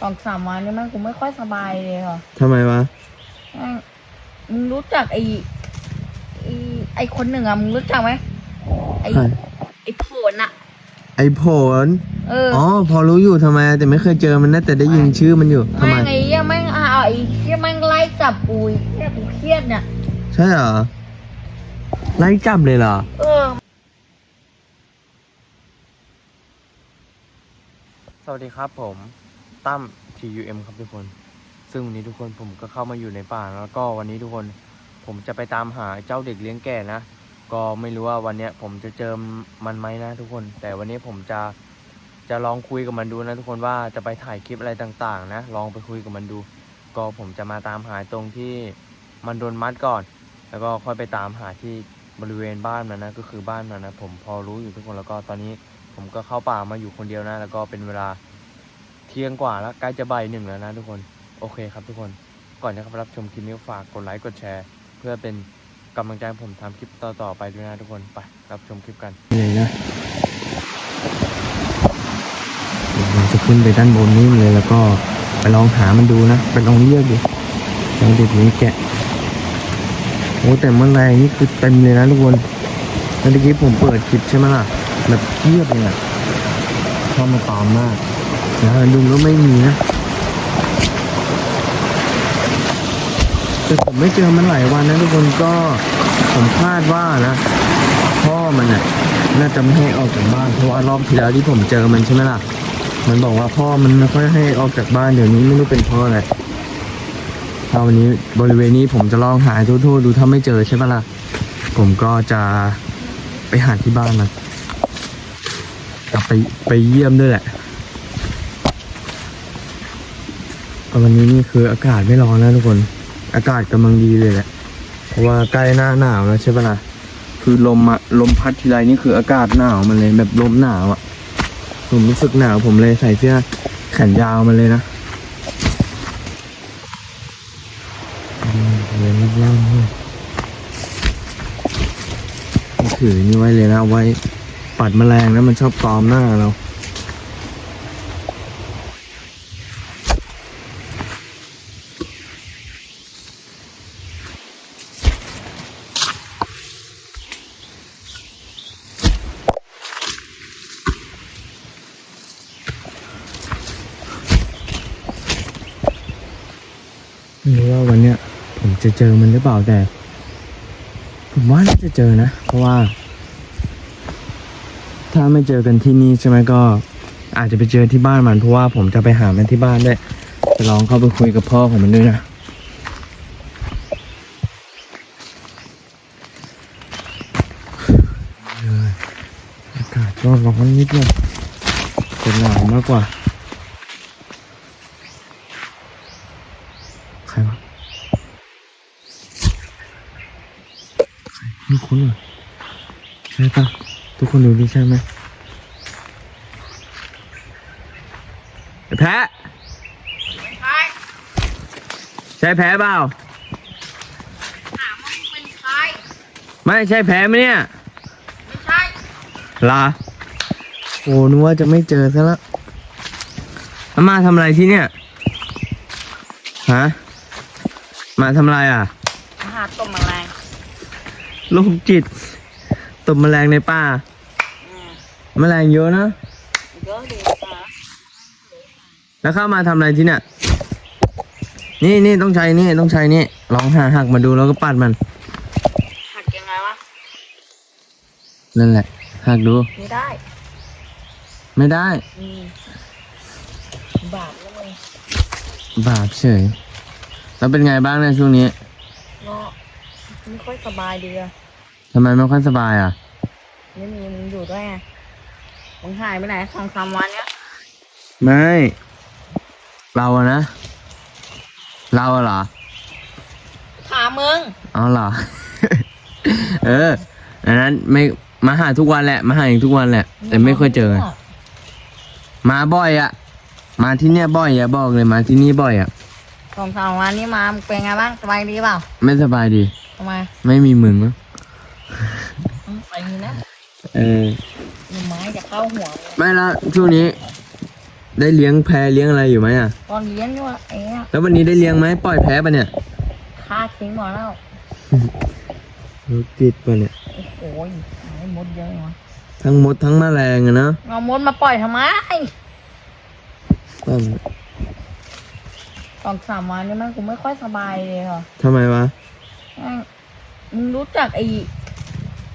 สองสามวันนี้แม่งกูไม่ค่อยสบายเลยเหรอทำไมวะแม่งมึงรู้จักไอ้ไอ้ไอ้คนหนึ่งอะมึงรู้จักไหมไอ้ใครไอ้โผนอะไอ้ผลเอออ๋อพอรู้อยู่ทำไม แต่ไม่เคยเจอมันนะแต่ได้ยินชื่อมันอยู่ทำไมแม่งไอ้เหี้ยแม่งเอาไอ้เหี้ยแม่งไล่จับกูไอ้เหี้ยกูเครียดเนี่ยใช่เหรอไล่จับเลยเหรอ เออ สวัสดีครับผม ตั้ม TUM ครับทุกคน ซึ่งวันนี้ทุกคนผมก็เข้ามาอยู่ในป่าแล้วก็วันนี้ทุกคนผมจะไปตามหาเจ้าเด็กเลี้ยงแก่นะ ก็ไม่รู้ว่าวันนี้ผมจะเจอมันไหมนะทุกคน แต่วันนี้ผมจะจะลองคุยกับมันดูนะทุกคนว่าจะไปถ่ายคลิปอะไรต่างๆ นะ ลองไปคุยกับมันดู ก็ผมจะมาตามหาตรงที่มันโดนมัดก่อน แล้วก็ค่อยไปตามหาที่บริเวณบ้านมันนะก็คือบ้านมันนะผมพอรู้อยู่ทุกคนแล้วก็ตอนนี้ผมก็เข้าป่ามาอยู่คนเดียวนะ แล้วก็เป็นเวลา เที่ยงกว่าแล้วใกล้จะบ่ายหนึ่งแล้วนะทุกคน โอเคครับทุกคน ก่อนจะเข้าไปรับชมคลิปนี้ฝากกดไลค์กดแชร์ เพื่อเป็นกำลังใจให้ผมทำคลิปต่อๆไปด้วยนะทุกคน ไปรับชมคลิปกันเลยนะเราจะขึ้นไปด้านบนนี้เลยแล้วก็ไปลองหามันดูนะ ไปลองเรียกดูลองเด็กนี้แกะ โอ้แต่เมื่อไรนี่คือเต็มเลยนะทุกคนแล้วเมื่อกี้ผมเปิดคลิปใช่ไหมล่ะ แบบเทียบเลยอะเข้ามาตามมาก นะดุงก็ไม่มีนะ แต่ผมไม่เจอมันหลายวันนะทุกคนก็ผมคาดว่านะ พ่อมันน่ะน่าจะไม่ให้ออกจากบ้านเพราะว่ารอบที่แล้วที่ผมเจอมันใช่ไหมล่ะ มันบอกว่าพ่อมันไม่ค่อยให้ออกจากบ้านเดี๋ยวนี้ไม่รู้เป็นเพราะอะไรถ้าวันนี้บริเวณนี้ผมจะลองหาทั่วๆดูถ้าไม่เจอใช่ปะล่ะ ผมก็จะไปหาที่บ้านมันกลับไปไปเยี่ยมด้วยแหละแต่ วันนี้นี่คืออากาศไม่ร้อนนะทุกคน อากาศกำลังดีเลยแหละ เพราะว่าใกล้หน้าหนาวแล้วใช่ปะล่ะ คือลมอะลมพัดทีไรนี่คืออากาศหนาวมันเลยแบบลมหนาวอะผมรู้สึกหนาวผมเลยใส่เสื้อแขนยาวมาเลยนะอืมเลยล่างๆนี่ถือนี่ไว้เลยนะเอาไว้ปัดแมลงนะมันชอบตอมหน้าเรา ไม่รู้ว่าวันเนี้ยผม จะเจอมันหรือเปล่าแต่ ผมว่าน่าจะเจอนะ เพราะว่า ถ้าไม่เจอกันที่นี่ใช่ไหมก็ อาจจะไปเจอที่บ้านมันเพราะว่าผมจะไปหามันที่บ้านด้วยจะลองเข้าไปคุยกับพ่อของมันด้วยนะเอออากาศก็ร้อนนิดนึงจะหนาวมากกว่า ใครวะใครไม่คุ้นเหรอใช่ปะทุกคนดูดิใช่ไหมไอ้แพ้ใช่ใช่แพ้เปล่าถามว่ามึงเป็นใคร ไม่ใช่แพ้ไหมเนี่ยไม่ใช่ ลาโอ้นึกว่าจะไม่เจอซะละแล้วมาทำอะไรที่เนี่ยฮะมาทำอะไรอะอาหารต้มแมลง โรคจิต ตบแมลงในป่าอืมแมลงเยอะนะ เยอะดีนะแล้วเข้ามาทำอะไรที่เนี่ย นี่นี่ต้องใช้นี่ต้องใช้นี่ ลองหาหักมาดูแล้วก็ปัดมัน หักยังไงวะ นั่นแหละ หักดู ไม่ได้ ไม่ได้ อืมบาปแล้วมึงบาปเฉย แล้วเป็นไงบ้างในยช่วงนี้ก็ ไม่ค่อยสบายดีอะทำไมไม่ค่อยสบายอะ ไม่มีมึงอยู่ด้วยไงมึงหายไปไหนสองสามวันเนี้ยไม่ เราอะนะ เราอะเหรอถามมึงเอาเหรอ เอออันนั้นไม่มาหาทุกวันแหละ มาหาเองทุกวันแหละ แต่ไม่ค่อยเจอ มาบ่อยอะมาที่เนี่ยบ่อยอย่าบอกเลยมาที่นี่บ่อยอะสองสามวันนี้มามึงเป็นไงบ้างสบายดีเปล่า ไม่สบายดี ทำไมไม่มีมึงมั้งอืมไปนี่นะเออมีไม้จะเข้าหัวเลยไม่และช่วงนี้ ได้เลี้ยงแพะเลี้ยงอะไรอยู่ไหมอะตอนเลี้ยงด้วยไอ้เนี่ยแล้ววันนี้ได้เลี้ยงไหมปล่อยแพะปะเนี่ยฆ่าทิ้งหมดแล้วรถติดปะเนี่ยโอ้โหไอ้มดเยอะเลยวะทั้งมดทั้งแมลงอะเนาะเอามดมาปล่อยทำไมตั้มสองสามวันนี้มันกูไม่ค่อยสบายเลยเหรอทำไมวะแม่งมึงรู้จักไอ้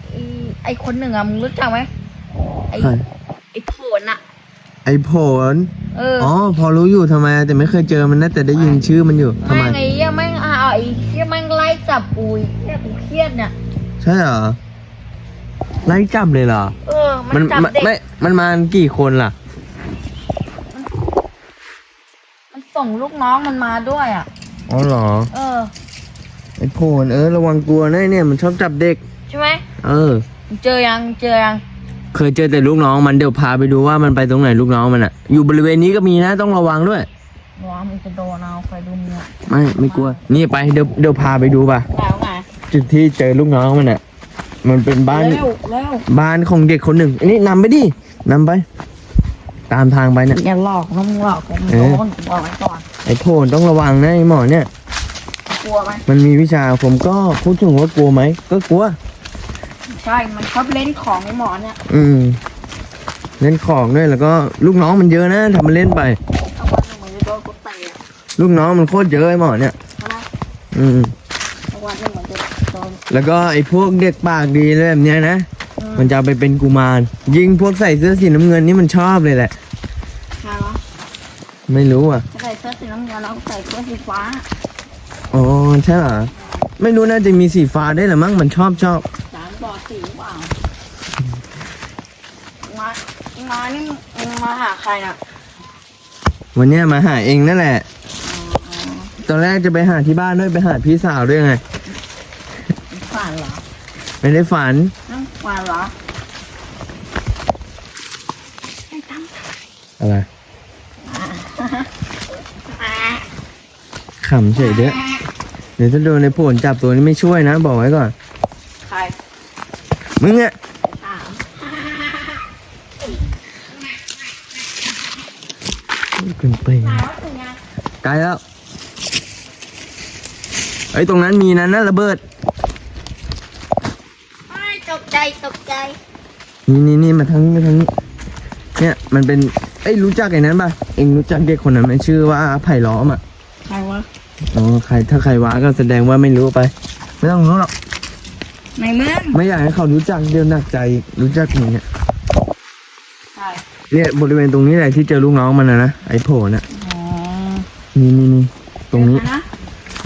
ไอ้ไอ้คนหนึ่งอะมึงรู้จักไหมไอ้ใคร ไอ้โผนอะไอ้ผลเอออ๋อ พอรู้อยู่ทำไม แต่ไม่เคยเจอมันนะแต่ได้ยินชื่อมันอยู่ทำไมแม่งไอ้เหี้ยแม่งอ่าไอ้เหี้ยแม่งไล่จับกูเหี้ยกูเครียดเนี่ยใช่เหรอไล่จับเลยเหรอเออ มัมันนจับมันเด็กไม่มันมากี่คนล่ะ มันส่งลูกน้องมันมาด้วยอะ อ๋อเหรอ เออ ไอ้ผลเออระวังตัวนะไอ้เนี่ยมันชอบจับเด็ก ใช่ไหมเออ มึงเจอยังเจอยังเคยเจอแต่ลูกน้องมันเดี๋ยวพาไปดูว่ามันไปตรงไหนลูกน้องมันอะอยู่บริเวณนี้ก็มีนะต้องระวังด้วยว้ามึงจะโดนเอาไฟดูเนี่ยไม่ไม่กลัว นี่ไปเดี๋ยวเดี๋ยวพาไปดูป่ะแล้วไงจุดที่เจอลูกน้องมันอะมันเป็นบ้าน เร็วเร็วบ้านของเด็กคนหนึ่งอันนี้นำไปดินำไป ตามทางไปเนี่ย อย่าหลอกนะมึงหลอกกูมึงเอโดอนกูบอกไว้ก่อน ไอ้โพนต้องระวังนะไอ้หมอเนี่ย กลัวไหมมันมีวิชาผมก็พูดถึงว่ากลัวไหมก็กลัว ใช่ มันชอบเล่นของไอ้หมอเนี่ยอืม เล่นของด้วยแล้วก็ลูกน้องมันเยอะนะทำมันเล่นไป เอาวันหนึ่งมันจะโดนกูเตะอะลูกน้องมันโคตรเยอะไอ้หมอเนี่ย ใช่ไหมอืม เอาวันหนึ่งมันจะโดนแล้วก็ไอ้พวกเด็กปากดีเลยแบบเนี้ยนะ อืมันจะเอาไปเป็นกุมาร ยิงพวกใส่เสื้อสีน้ำเงินนี่มันชอบเลยแหละ ใช่ไหมไม่รู้อะ ใส่เสื้อสีน้ำเงินแล้วใส่เสื้อสีฟ้า อ๋อใช่เหรอไม่รู้น่าจะมีสีฟ้าได้วยเหรือมั้งมันชอบชอบสารบอดสีหรือเปล่ามามานี่มึงมาหาใครน่ะวันเนี้ยมาหาเองนั่นแหละอ๋ออ๋อตอนแรกจะไปหาที่บ้านด้วยไปหาพี่สาวด้วยไง ฝันเหรอไม่ได้ฝันนั่งฝันเหรอไอ้ตั้มอะไรอ่าขำเฉยเด้อเดี๋ยวถ้าโดนในผลจับตัวนี้ไม่ช่วยนะ บอกไว้ก่อน ใคร มึงอะถามเป็นไปถามว่าถึงยังไกลแล้วไอ้ยตรงนั้นมีนั้นนะระเบิดไม่ตกใจตกใจ นี่นี่นี่มาทั้งมาทั้งเนี่ยมันเป็น เอ้ยรู้จักไอ้นั้นป่ะ เอ็งรู้จักเด็กคนนั้นไหมชื่อว่าไผ่ล้อมอะใครวะ อ๋อใครถ้าใครว้าก็แสดงว่าไม่รู้ไป ไม่ต้องรู้หรอก ในเมืองไม่อยากให้เขารู้จักเดี๋ยวหนักใจรู้จักมึงเนี่ยใช่เนี่ยบริเวณตรงนี้แหละที่เจอลูกน้องมันนะนะไอ้โผล่น่ะอ๋อนี่นี่นี่ตรงนี้นะ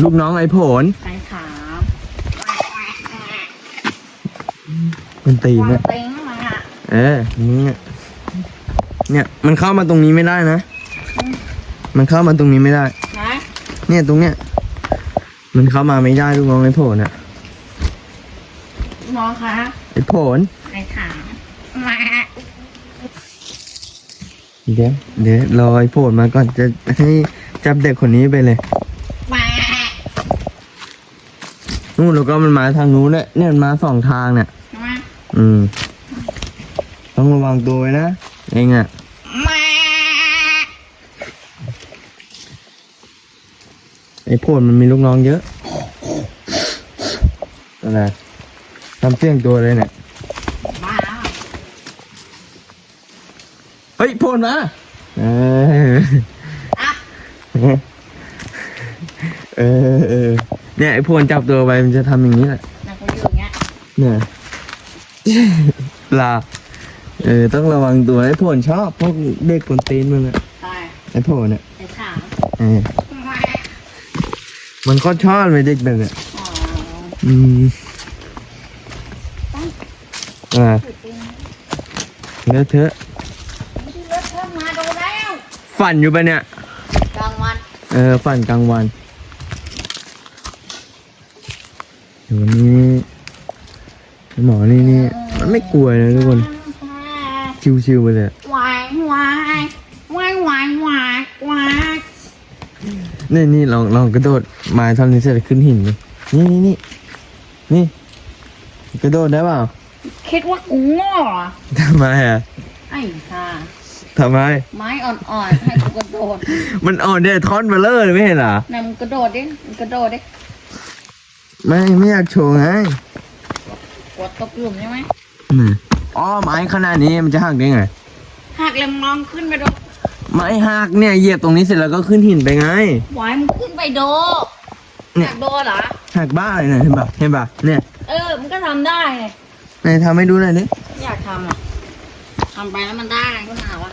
ลูกน้องไอ้โผล่ใครถามมันตีวางเนี่ยเต็งมาอะเออนี่เนี่ยเนี่ย มันเข้ามาตรงนี้ไม่ได้นะ มันเข้ามาตรงนี้ไม่ได้นะ เนี่ยตรงเนี้ย มันเข้ามาไม่ได้ลูกน้องไอ้โผล่น่ะมองคะไอ้โผล่ใครถามมาเดี๋ยวเดี๋ยวรอไอ้โผล่มาก่อนจะให้จับเด็กคนนี้ไปเลยมานู่นแล้วก็มันมาทางนู้นเลยเนี่ยมันมาสองทางเนี่ยมาอืมต้องระวังตัวไว้นะเองอะ่ะ มา ไอ้โพดมันมีลูกน้องเยอะอะไรทำเสียงตัวเลยเนี่ย มาเฮ้ยโพดมาเอออะเออเออเนี่ยไอ้โพดจับตัวไปมันจะทำอย่างนี้แหละนักอยู่อย่างเงี้ยเนี่ยลาเออต้องระวังตัวไอ้โพดชอบพวกเด็กคนตีนมันอะใช่ไอ้โพดเนี่ยใครถามเออ มามันก็ชอบเลยเด็กแบบเนี้ยอ๋ออืมอ่าสุดจริงเลอะเทอะไม่ได้เลิกเพิ่มมาดูแล้วฝันอยู่ปะเนี่ย กลางวันเออฝันกลางวันเดี๋ยววันนี้หมอนี่นี่มันไม่กลัวนะทุกคนชิวๆไปเลยวายวายวายวายวายวาย นี่นี่ลองลองกระโดดมาทำนี้เสร็จขึ้นหินเลยนี่นี่นี่นี่กระโดดได้เปล่าคิดว่ากูโง่เหรอทำไมอะไอ้ห่าทำไม ไม้อ่อนๆให้กูกระโดดมันอ่อนเนี่ยท่อนเบลเลอร์เลยไม่เห็นเหรอไหนมึงกระโดดดิมึงกระโดดดิไม่ไม่อยากโชว์ไงกดตกหลุมใช่ไหมอืมอ๋อไม้ขนาดนี้มันจะหักได้ไงหักเลยมองขึ้นไปดู ไม้หักเนี่ยเหยียบตรงนี้เสร็จแล้วก็ขึ้นหินไปไง หวายมึงขึ้นไปโดเนี่อยยากโดเหรอ หักบ้าเลยนะเห็นปะเห็นปะเนี่ยเออมึงก็ทำได้ไงไหนทำให้ดูหน่อยดิอยากทำอะทำไปแล้วมันได้ก็หาวะ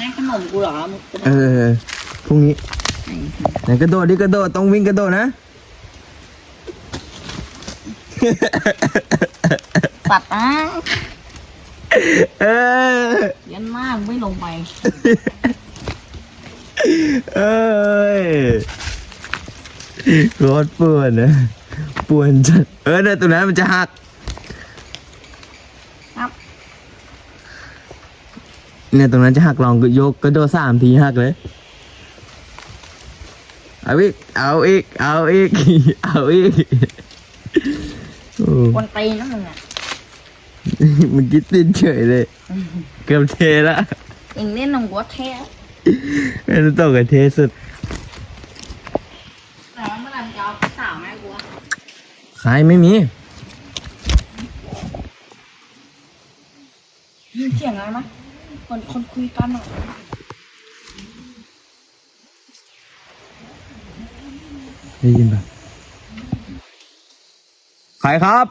งั้นขนมกูเหรอ มึงกระโดเอดอพรุ่งนี้ไหนกระโดดดิกระโดดต้องวิ่งกระโดดนะ ปัดนะเออ ยันมากไม่ลงไป เอ้ยรถปวดนะปวดจัดเออเนี่ยตรงนั้นมันจะหักครับ เนี่ยตรงนั้นจะหักลองยกกระโดดสามทีหักเลยเอาอีกเอาอีกเอาอีกเอาอีกโอ้กวนตีนนะมึงอะเมันกิดตินเฉยเลย เกือบเทละเองเล่นหนงหัวแท้ ไม่รู้ตัวกับเทสุดแต่ว่าเมื่อไหร่จะเอาสาวแม่กูวะขายไม่มียินเสียงอะไรไหมคนคนคุยกันอะได้ยินปะขายครับ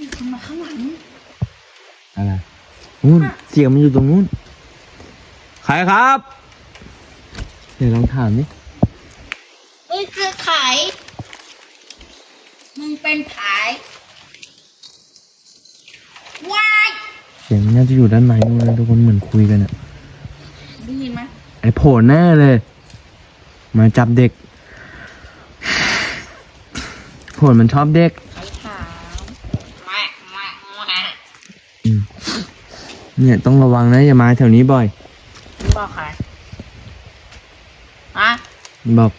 มีคนมาข้างหลังอะไร นู่นเสียงมันอยู่ตรงนู้นขายครับเดี๋ยวลองถามดิเอ้ยคือขาย มึงเป็นขายว้ายเสียงน่าจะอยู่ด้านในนู่นนะทุกคนเหมือนคุยกันอะได้ยินไหมไอ้โผล่แน่เลย มาจับเด็ก โผล่มันชอบเด็ก ขายขาวแม่แม่แม่ อืม เนี่ยต้องระวังนะอย่ามาแถวนี้บ่อยมึงบอกใครอะบอก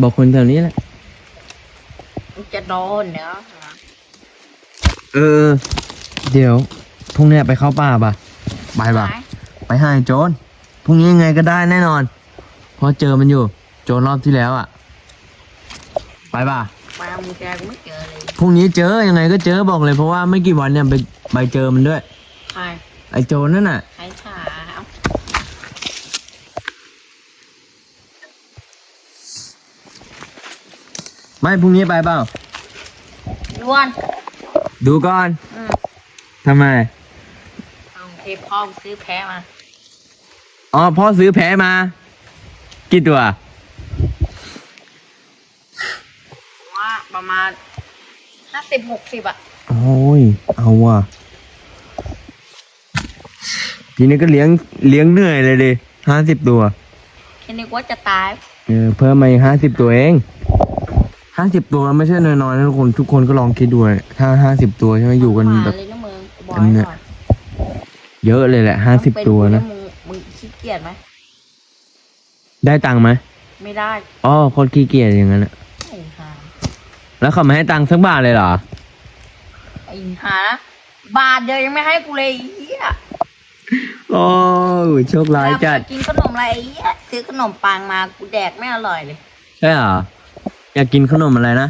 บอกคนแถวนี้แหละมึงจะโดนเดี๋ยวเออ เดี๋ยวพรุ่งเนี้ยไปเข้าป่าป่ะไปป่ะ หายไปหาไอ้โจรพรุ่งนี้ยังไงก็ได้แน่นอน เพราะเจอมันอยู่ โจรรอบที่แล้วอะ ไปป่ะ มามึงแกกูไม่เจอเลยพรุ่งนี้เจอยังไงก็เจอบอกเลยเพราะว่าไม่กี่วันเนี่ยไปไปเจอมันด้วย ใคร ไอ้โจรนั่นน่ะขายขาวไม่พรุ่งนี้ไปเปล่า ล้วนดูก่อนอืมทำไม เอาเทพ่อกูซื้อแพ้มา อ๋อพ่อซื้อแพ้มา กี่ตัว ว่าประมาณห้าสิบหกสิบอะโอ้ย เอาว่ะ ทีนี้ก็เลี้ยงเลี้ยงเหนื่อยเลยดิห้าสิบตัวแค่นึกว่าจะตาย เออเพิ่มมาอีกห้าสิบตัวเองห้าสิบตัวไม่ใช่น้อยๆนะทุกคนทุกคนก็ลองคิดดูนะถ้าห้าสิบตัวใช่ไหมอยู่กันมาแบบเลยนะมึงกูบอกอันให้เนี้ยก่อนเยอะเลยแหละห้าสิบเป็ตัวนะมึงมึงขี้เกียจไหมได้ตังค์ไหมไม่ได้อ๋อโคตรขี้เกียจอย่างนั้นอะไอ้ห่าแล้วเขาไม่ให้ตังค์สักบาทเลยเหรอไอ้ห่านะบาทเดียวยังไม่ให้กูเลยไอ้เหี้ย โอ้ยโชคร้ายจัดกินขนมอะไรไอ้เหี้ยซื้อขนมปังมากูแดกไม่อร่อยเลยใช่เหรออยากกินขนมอะไรนะ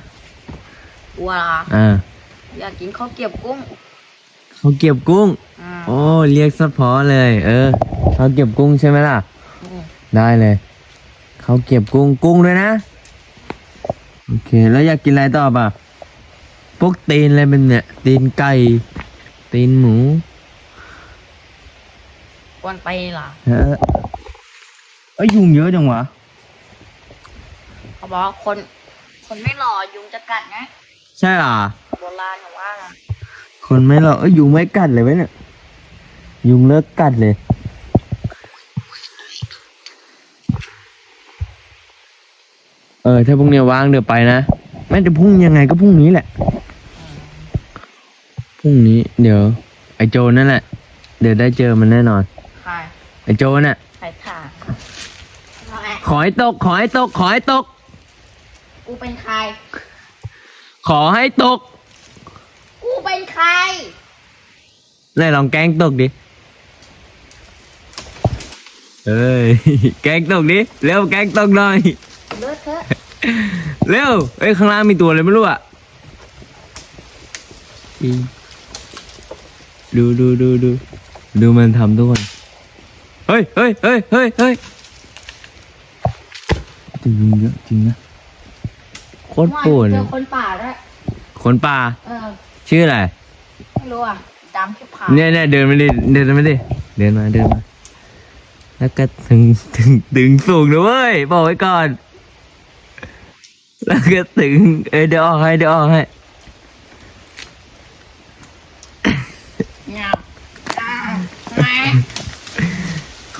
กูอะอ่าอยากกินข้าวเกรี๊ยวกุ้งเขาวเก็บกุ้งอืมโอ้เรียกสะพอเลย เออเขาวเก็บกุ้งใช่ไหมล่ะอืมได้เลยเขาวเก็บกุ้งกุ้งด้วยนะโอเค แล้วอยากกินอะไรต่อป่ะพวกตีนอะไรเป็นเนี่ยตีนไก่ตีนหมูก วนไปเหรอเออเอ้ยยุงเยอะจังวะเขาบอกว่าคน คนไม่หล่อยุงจะกัดไงใช่เหรอโบราณเขาว่าไงคนไม่หรอกเอ้ยยุงไม่กัดเลยเว้ยเนี่ยยุงเลิกกัดเลย เออ ถ้าพรุ่งนี้ว่างเดี๋ยวไปนะแม้จะพรุ่งยังไงก็พรุ่งนี้แหละพรุ่งนี้ เดี๋ยว ไอ้โจนั่นแหละ เดี๋ยวได้เจอมันแน่นอนใคร ไอ้โจน่ะใครถามขอให้ตก ขอให้ตก ขอให้ตก กูเป็นใคร ขอให้ตก กูเป็นใครไหนลองแกล้งตกดิ เอ้ย แกล้งตกดิ เร็วแกล้งตกหน่อย เลอะเทอะเร็ว เอ้ยข้างล่างมีตัวอะไรไม่รู้อะอีดูดูดูดูดูมันทำทุกคน เฮ้ยเฮ้ยเฮ้ยเฮ้ยเฮ้ยจะยิงเยอะจริงนะโคตรปวดเจเลอยคนป่าด้วยคนป่า เออ ชื่ออะไร ไม่รู้อะดำที่ผ่าเนี่ยเนี่ยเดินมาดิ เดินมาดิ เดินมาเดินมา แล้วก็ถึงถึงถึงสูงนะเว้ย บอกไว้ก่อน แล้วก็ถึง เอ้ยเดี๋ยวออกให้เดี๋ยวออกให้เงาอ้าวแหม่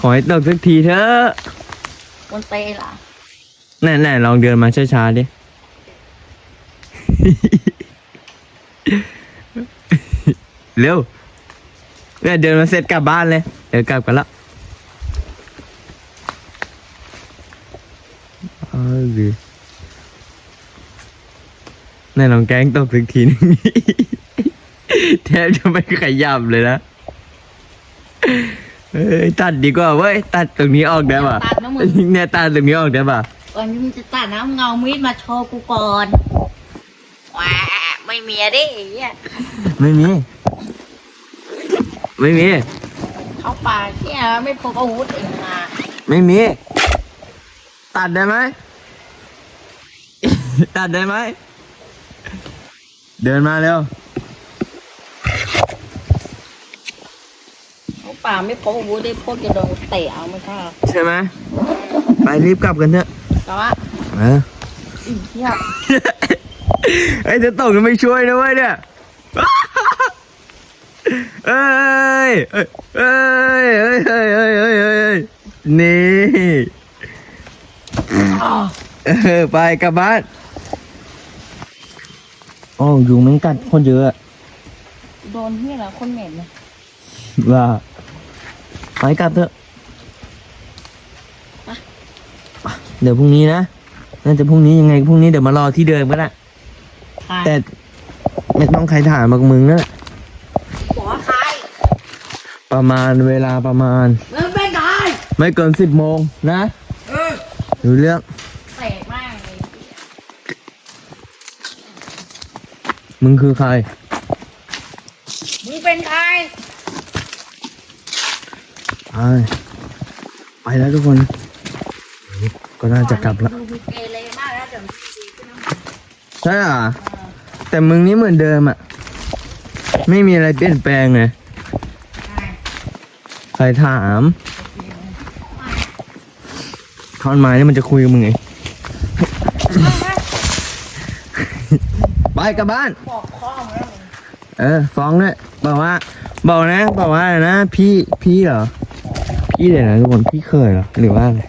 ขอให้ตกสักทีเถอะคนเตะล่ะแน่แน่ลองเดินมาช้าๆดิ เร็วเนี่ยเดินมาเสร็จกลับบ้านเลย เดี๋ยวกลับกันละเอาดิแน่ลองแกล้งตกสักทีนึงแทบจะไม่ขยับเลยนะ เอ้ยตัดดีกว่าเว้ยตัดตรงนี้ออกได้ป่ะตัดนะมึง เนี่ยตัดตรงนี้ออกได้ป่ะก่อนที่มึงจะตัดนะมึงเอามีดมาโชว์กูก่อนแหวะไม่มีอะดิไอ้เหี้ยไม่มี ไม่มี เข้าป่าเที่ยไม่พกอาวุธเองมาไม่มี ตัดได้ไหม ตัดได้ไหม เดินมาเร็ว เข้า ป่าไม่พกอาวุธได้พวกจะโดนกูเตะเอาไม่ใช่หรอใช่ไหมไปรีบกลับกันเถอะแต่ว่าเอออีเหี้ยไอ้จะตกก็ไม่ช่วยนะเว้ยเนี่ยเอ้ยเอ้ยเอ้ยเอ้ยเอ้ยเอ้ยเอ้ยเอ้ยนี่อ๋อเออไปกลับบ้านโอ้ยุงแมันกัดคนเยอะอะ โดนเหี้ยเหรอคนเหม็นเลยว่า ไปกลับเถอะเดี๋ยวพรุ่งนี้นะ น่าจะพรุ่งนี้ยังไงพรุ่งนี้เดี๋ยวมารอที่เดิมก็ได้ แต่ไม่ต้องใครถามมากมึงนะหัวใคร ประมาณเวลาประมาณแล้วเป็นใครไม่เกินสิบโมงนะเออดูเรื่องเตะมากเลย มึงคือใคร มึงเป็นใคร ไปไปแล้วทุกคนก็น่าจะกลับละเกเรมากแล้วเดี๋ยวมึงดีขึ้นนะใช่อะแต่มึงนี่เหมือนเดิมอะ ไม่มีอะไรเปลี่ยนแปลงเลยใครถามท่อนไม้นี่มันจะคุยกับมึงไง ไปกลับบ้าน บอกพ่อมึงแล้วมึงเออ ฟ้องด้วยบอกว่า บอกนะ บอกว่าอะไรนะ พี่ พี่เหรอ พี่เลยนะทุกคนพี่เคยเหรอหรือว่าอะไร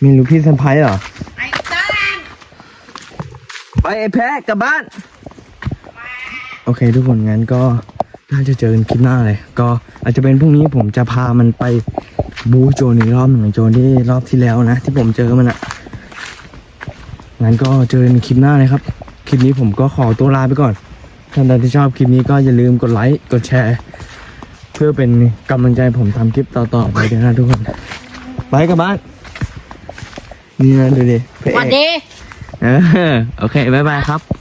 ไม่รู้พี่สัมภเหรอไอ้ต้านไปไอ้แพ้กลับบ้าน โอเค ทุกคนงั้นก็น่าจะเจอกันคลิปหน้าเลย ก็อาจจะเป็นพรุ่งนี้ผมจะพามันไปบูโจนอีกรอบหนึ่งโจนที่รอบที่แล้วนะ ที่ผมเจอมันอะงั้นก็เจอกันคลิปหน้าเลยครับ คลิปนี้ผมก็ขอตัวลาไปก่อนท่านใดที่ชอบคลิปนี้ก็อย่าลืมกดไลค์กดแชร์เพื่อเป็นกำลังใจผมทำคลิปต่อๆไปด้วยนะทุกคน ไปกลับบ้าน นี่นะดูดิพระสวัสเอกดี เออโอเค บ๊ายบายครับ